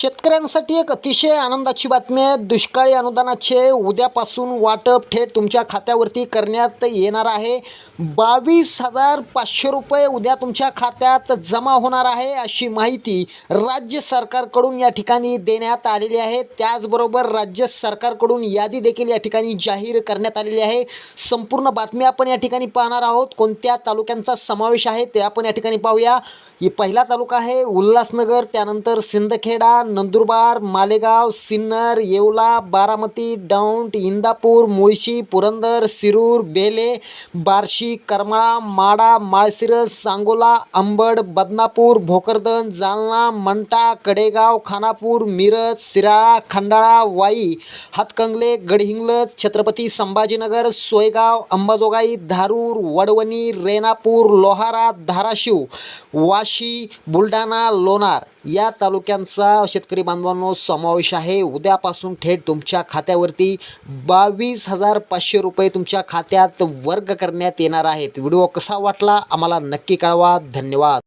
शेतकऱ्यांसाठी एक अतिशय आनंदाची बातमी आहे. दुष्काळी अनुदानाचे उद्यापासून वाटप थेट तुमच्या खात्यावरती करण्यात येणार आहे. बावीस हजार पाचशे रुपये उद्या तुमच्या खात्यात जमा होणार आहे अशी माहिती राज्य सरकारकडून या ठिकाणी देण्यात आलेली आहे. त्याचबरोबर राज्य सरकारकडून यादी देखील या ठिकाणी जाहीर करण्यात आलेली आहे. संपूर्ण बातमी आपण या ठिकाणी पाहणार आहोत. कोणत्या तालुक्यांचा समावेश आहे ते आपण या ठिकाणी पाहूया. पहिला तालुका आहे उल्हासनगर त्यानंतर सिंदखेडा नंदुरबार मालेगाव सिन्नर येवला बारामती दौंड इंदापूर मुळशी पुरंदर शिरूर बेले बार्शी करमाळा माडा माळशिरस सांगोला अंबड बदनापूर भोकरदन जालना मंटा कडेगाव खानापूर मिरज शिराळा खंडाळा वाई हातकंगले गडहिंग्लज छत्रपती संभाजीनगर सोयगाव अंबाजोगाई धारूर वडवणी रेणापूर लोहारा धाराशिव वाशी बुलढाणा लोणार. या तालुक्यांचा शेतकरी बांधवांनो समावेश आहे. उद्यापासून थेट तुमच्या खात्यावरती बावीस हजार पाचशे रुपये तुमच्या खात्यात वर्ग करण्यात येणार आहेत. व्हिडिओ कसा वाटला आम्हाला नक्की कळवा. धन्यवाद.